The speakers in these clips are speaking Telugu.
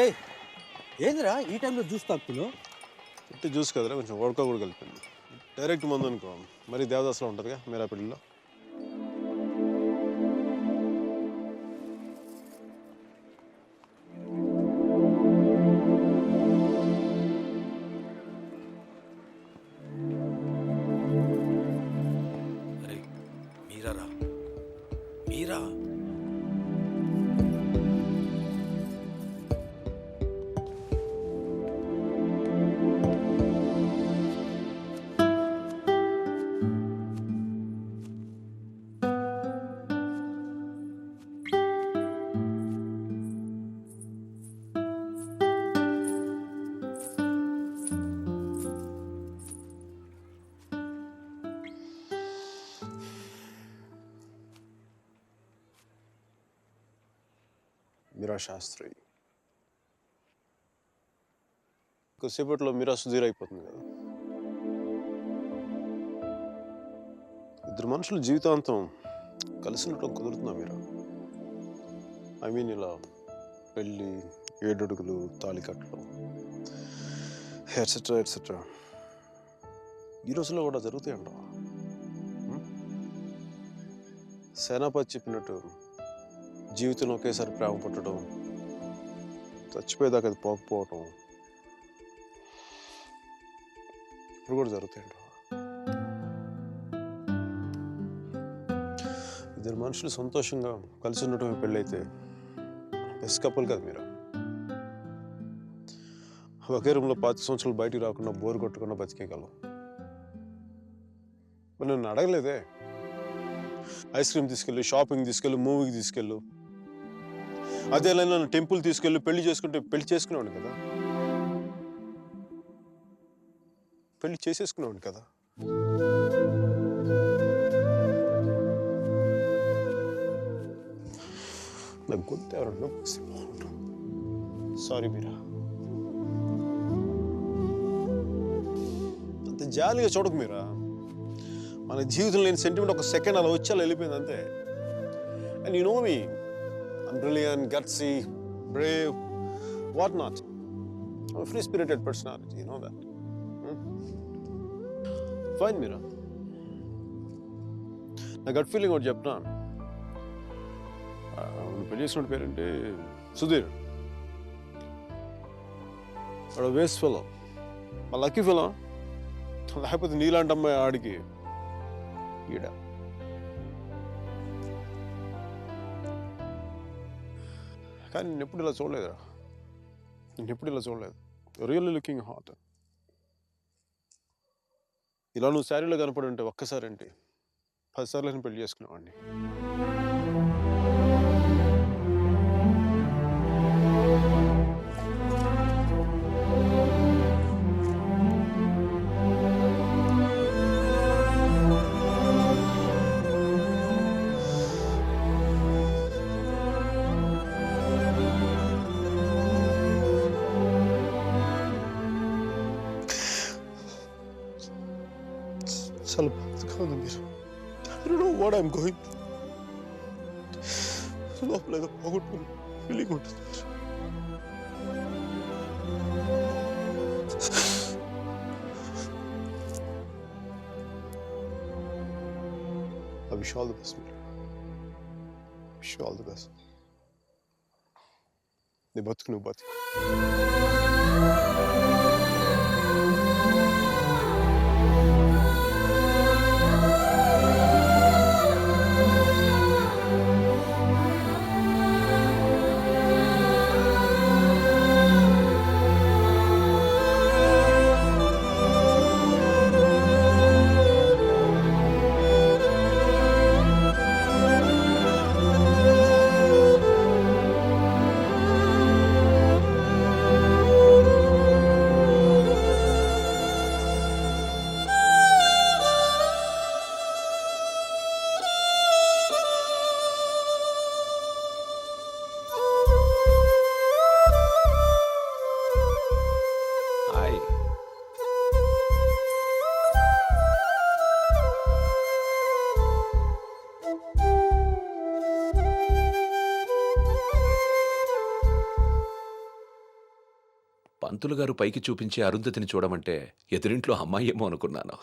ఏయ్ ఏందిరా ఈ టైంలో జ్యూస్ తాగుతున్నావు? ఇట్టి జ్యూస్ కదరా కొంచెం వడక కూడా కలిపింది డైరెక్ట్ మందు అనుకో. మరి దేవదాస్లో ఉంటుందిగా మీరా పెళ్ళిలో అరే మీరా రా మీరా? మీరా శాస్త్రి కొద్దిసేపట్లో మీరా సుధీర్ అయిపోతుంది కదా. ఇద్దరు మనుషులు జీవితాంతం కలిసి ఉండటం కుదురుతుందా మీరా? ఐ మీన్ ఇలా పెళ్ళి ఏడడుగులు తాళికట్లు ఎట్సెట్రా ఎట్సెట్రా ఈ రోజుల్లో కూడా జరుగుతాయంట hmm? సేనాపతి చెప్పినట్టు జీవితంలో ఒకేసారి ప్రేమ పుట్టడం చచ్చిపోయేదాకా అది పోకపోవటం ఇప్పుడు కూడా జరుగుతాయండి ఇద్దరు మనుషులు సంతోషంగా కలిసి ఉండటమే పెళ్ళైతే బెస్ట్ కపుల్ కదా మీరు. ఒకే రూమ్లో పాతి సంవత్సరాలు బయటికి రాకుండా బోర్ కొట్టకుండా బతికేయగలం. మరి నన్ను అడగలేదే? ఐస్ క్రీమ్ తీసుకెళ్ళు షాపింగ్ తీసుకెళ్ళు మూవీకి తీసుకెళ్ళు. అదే లైన్ నన్ను టెంపుల్ తీసుకెళ్ళి పెళ్ళి చేసుకుంటే పెళ్ళి చేసుకునేవాడు కదా? పెళ్ళి చేసేసుకునేవాడు కదా? నాకు గొంతు ఎవరన్నా సారీ మీరా. అంత జాలిగా చూడకు మీరా. మన జీవితంలో లేని సెంటిమెంట్ ఒక సెకండ్ అలా వచ్చి అలా వెళ్ళిపోయింది అంతే. And you know me I'm brilliant, gutsy, brave, whatnot. I'm a free spirited personality, you know that. Hmm? Fine, Mira. నా గట్ ఫీలింగ్ ఒకటి చెప్తా పెళ్ళి చేసిన పేరేంటి సుధీర్ వాడు వేస్ట్ ఫెలో మా లక్కీ ఫెలో లేకపోతే నీలాంటి అమ్మాయి ఆడికి ఈడ కానీ నేను ఎప్పుడు ఇలా చూడలేదురా. నేను ఎప్పుడు ఇలా చూడలేదు. రియల్లీ లుకింగ్ హాట్ ఇలా నువ్వు శారీలో కనపడి ఉంటే ఒక్కసారి ఏంటి? పదిసార్లు నేను పెళ్ళి చేసుకునేవాడిని. చాలా బాధగా ఉంది మీరు I don't know what I'm going through. లోపల ఏదో పోగొట్టుకుని ఫీలింగ్ ఉంటుంది I wish all the best, Mira. Wish you all the best. నీ బతుకు పంతులు గారు పైకి చూపించే అరుంధతిని చూడమంటే ఎదురింట్లో అమ్మాయేమో అనుకున్నాను.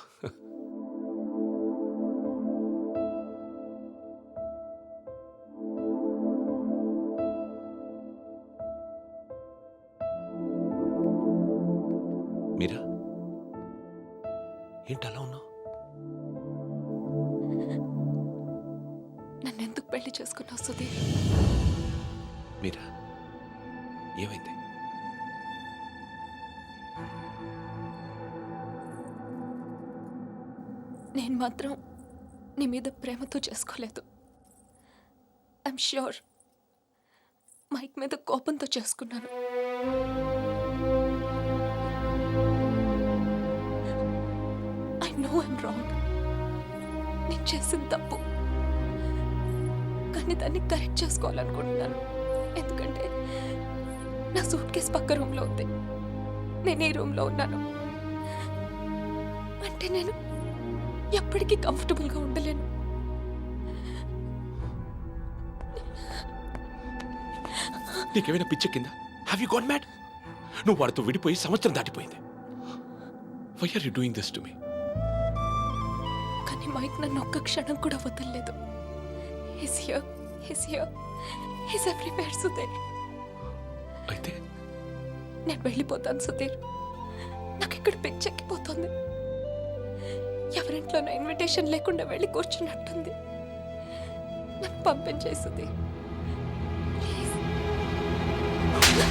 నేను మాత్రం నీ మీద ప్రేమతో చేసుకోలేదు. ఐమ్ ష్యూర్ మైక్ మీద కోపంతో చేసుకున్నాను. ఐ నో ఐమ్ రాంగ్ నేను చేసిన తప్పు. కానీ దాన్ని కరెక్ట్ చేసుకోవాలనుకుంటున్నాను. ఎందుకంటే నా సూట్ కేస్ పక్క రూమ్లో ఉంది. నేను ఈ రూమ్లో ఉన్నాను. అంటే నేను ఎప్పటికీ కంఫర్టబుల్గా ఉండలేను. నీకేమైనా పిచ్చెక్కిందా? హ్యావ్ యూ గాట్ మ్యాడ్ నువ్వు వాడితో విడిపోయి సంవత్సరం దాటిపోయింది. Why are you doing this to me కానీ మైక్ నన్ను ఒక్క క్షణం కూడా వదలలేదు. He's here he's here he's everywhere Sudheer. అయితే? నేను వెళ్ళిపోతాను సుధీర్. నాకు ఇక్కడ పిచ్చెక్కిపోతుంది. ఎవరింట్లోనూ ఇన్విటేషన్ లేకుండా వెళ్ళి కూర్చున్నట్టుంది. నన్ను పంపించేసింది. సుధీర్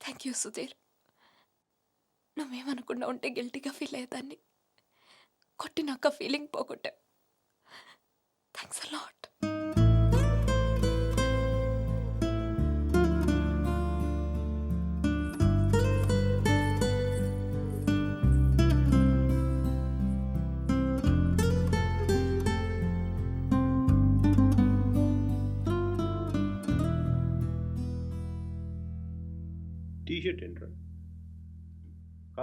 థ్యాంక్ యూ సుధీర్ నువ్వేమనుకున్నా ఉంటే గిల్టీగా ఫీల్ అయ్యేదాన్ని. కొట్టినాక ఫీలింగ్ పోగొట్టా థ్యాంక్స్ అ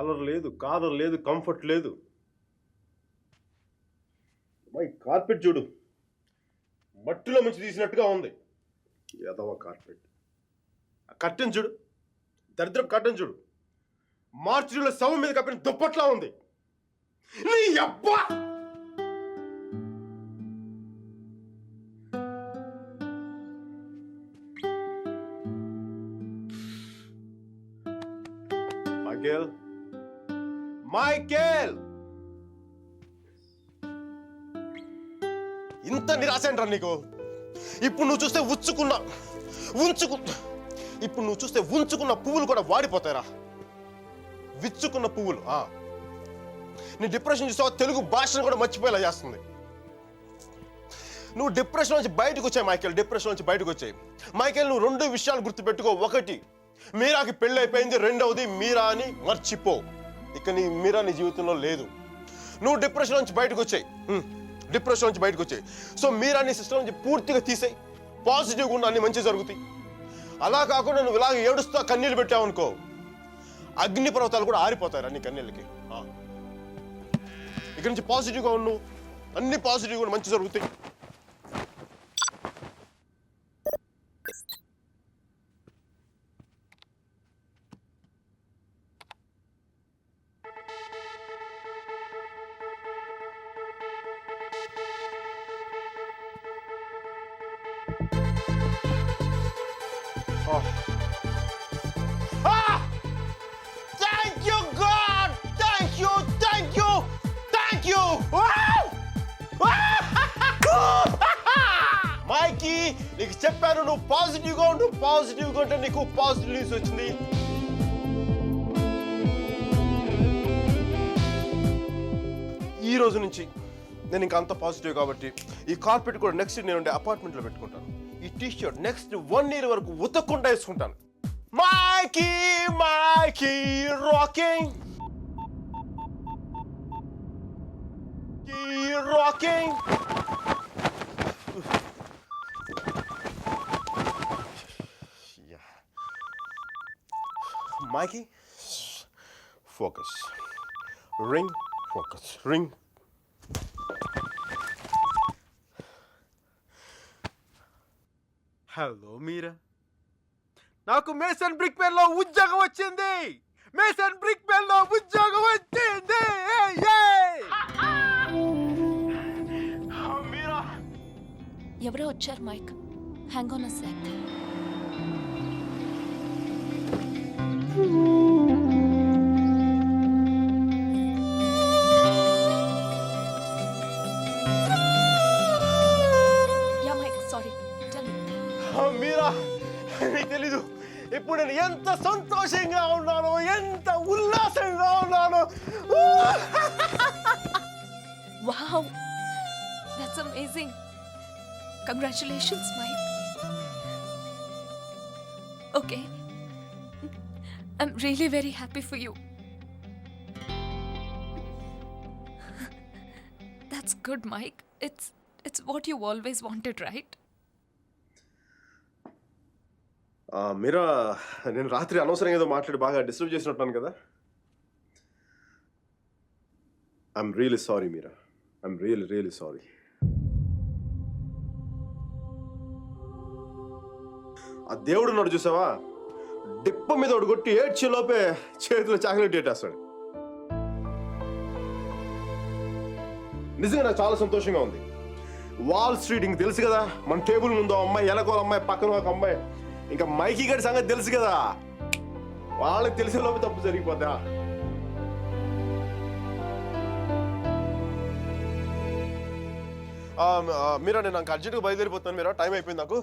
కలర్ లేదు కాదర్ లేదు కంఫర్ట్ లేదు. మై కార్పెట్ చూడు. మట్టిలో మంచి తీసినట్టుగా ఉంది. ఏదవ కార్పెట్. ఆ కట్టెన్ చూడు. దరిద్రం కట్టెన్ చూడు. మార్చిలో శవం మీద కప్పిన దుప్పట్లా ఉంది. నీ అబ్బా! Michael Michael! ఇంత నిరాశ ఏంట్రా నీకు? ఇప్పుడు నువ్వు చూస్తే ఉచ్చుకున్న ఉంచుకు ఇప్పుడు నువ్వు చూస్తే ఉంచుకున్న పువ్వులు కూడా వాడిపోతాయిరా. విచ్చుకున్న పువ్వులు నీ డిప్రెషన్ చూసావా? తెలుగు భాషను కూడా మర్చిపోయేలా చేస్తుంది. నువ్వు డిప్రెషన్ నుంచి బయటకు వచ్చాయి మైకేల్. డిప్రెషన్ నుంచి బయటకు వచ్చాయి. మైకేల్ నువ్వు రెండు విషయాలు గుర్తుపెట్టుకో. ఒకటి మీరాకి పెళ్ళైపోయింది. రెండవది మీరా అని మర్చిపో. ఇక నీ మీరా నీ జీవితంలో లేదు. నువ్వు డిప్రెషన్ నుంచి బయటకు వచ్చాయి. డిప్రెషన్ నుంచి బయటకు వచ్చాయి. సో మీరా నీ సిస్టమ్ నుంచి పూర్తిగా తీసేయి. పాజిటివ్గా ఉన్న అన్ని మంచి జరుగుతాయి. అలా కాకుండా నువ్వు ఇలాగ ఏడుస్తా కన్నీళ్ళు పెట్టావు అనుకో అగ్ని పర్వతాలు కూడా ఆరిపోతాయి అన్ని కన్నీళ్ళకి. ఇక్కడి నుంచి పాజిటివ్గా ఉండు. అన్ని పాజిటివ్గా మంచి జరుగుతాయి. చెప్పాను నువ్వు పాజిటివ్గా ఉండు. పాజిటివ్గా ఉంటే నీకు పాజిటివ్ న్యూస్ వచ్చింది. ఈ రోజు నుంచి నేను ఇంకా అంత పాజిటివ్ కాబట్టి ఈ కార్పెట్ కూడా నెక్స్ట్ నేను ఉండే అపార్ట్మెంట్లో పెట్టుకుంటాను. ఈ T shirt next one year వరకు ఉతక్కుండా వేసుకుంటాను. Mikey Mikey rocking rocking Mikey, focus. Ring, focus. Ring. Hello Mira నాకు మేసన్ బ్రిక్ పెన్లో ఉద్యోగం వచ్చింది మేసన్ బ్రిక్ పెన్లో ఉద్యోగం వచ్చింది ఏయ్, ఏయ్! మీరా ఎవరో వచ్చారు Mike hang on a sec ya Mike sorry tell me ఆ, మీరా నీకు తెలీదు ఇప్పుడు నేను ఎంత సంతోషంగా ఉన్నాను ఎంత ఉల్లాసంగా ఉన్నాను wow that's amazing congratulations Mike okay I'm really very happy for you That's good, Mike. It's it's what you always wanted, right? Mira నేను రాత్రి అనవసరంగా ఏదో మాట్లాడి బాగా డిస్టర్బ్ చేసినట్టున్నాను కదా. I'm really sorry Mira. I'm really really sorry ఆ దేవుడు ఉన్నాడు చూసావా? డిప్ప మీద ఒకటి కొట్టి ఏడ్చే లోపే చేతిలో చాక్లెట్ ఏటేస్తాడు. నిజంగా నాకు చాలా సంతోషంగా ఉంది. వాల్ స్ట్రీట్ ఇంక తెలుసు కదా మన టేబుల్ ముందు అమ్మాయి ఎలకోల అమ్మాయి పక్కన ఒక అమ్మాయి ఇంకా మైకీ గడి సంగతి తెలుసు కదా. వాళ్ళకి తెలిసే లోపు తప్పు జరిగిపోద్దా? మీరా నేను నాకు అర్జెంట్గా బయలుదేరిపోతున్నాను మీరా టైం అయిపోయింది నాకు.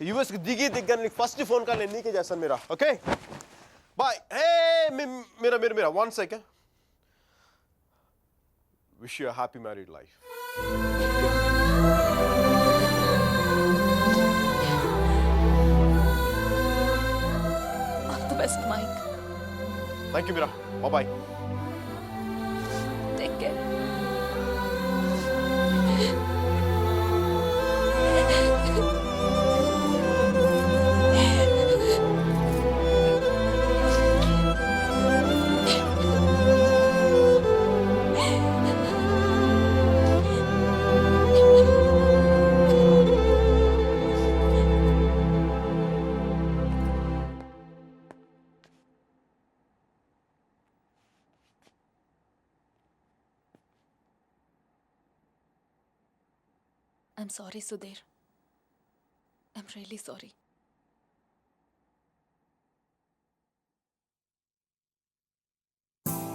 యూఎస్కి దిగి దిగ్గాను నీకు ఫస్ట్ ఫోన్ కాల్ నేను నీకే చేస్తాను మీరా ఓకే బాయ్ హే మీరా మీరు Mira one second wish you happy married life All the best, Mike. Thank you Mira bye I'm sorry Sudheer I'm really sorry